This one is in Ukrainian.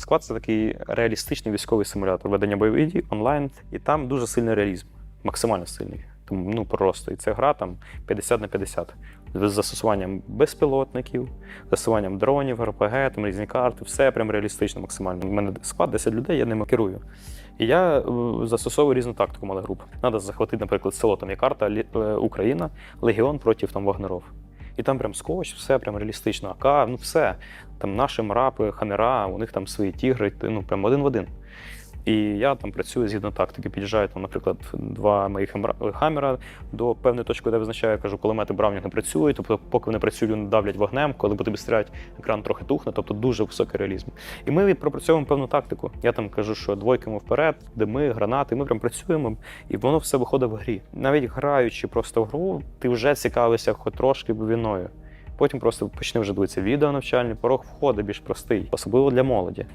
Сквад це такий реалістичний військовий симулятор ведення бойових дій онлайн, і там дуже сильний реалізм, максимально сильний. Тому ну просто і це гра там 50 на 50. з застосуванням безпілотників, застосуванням дронів, РПГ, там різні карти, все прям реалістично максимально. У мене склад 10 людей, я ними керую. І я е, застосовую різну тактику малих груп. Надо захватити, наприклад, село, там є карта е, Україна, Легіон проти там Вагнеров. І там прям скотч, все прям реалістично. АК, ну все. Там наші мрапи, хамера, у них там свої тігри, ну прям один в один. І я там працюю згідно тактики. Під'їжджаю там, наприклад, два моїх хамера до певної точки, де визначаю, кажу, кулемети Браунінг не працюють. Тобто, поки вони працюють, вони давлять вогнем, коли по тобі стріляють, екран трохи тухне, тобто дуже високий реалізм. І ми пропрацьовуємо певну тактику. Я там кажу, що двойками вперед, дими, гранати, ми прям працюємо, і воно все виходить в грі. Навіть граючи просто в гру, ти вже цікавишся хоч трошки війною. Потім просто почне вже дивитися відео навчальні, порог входу більш простий, особливо для молоді.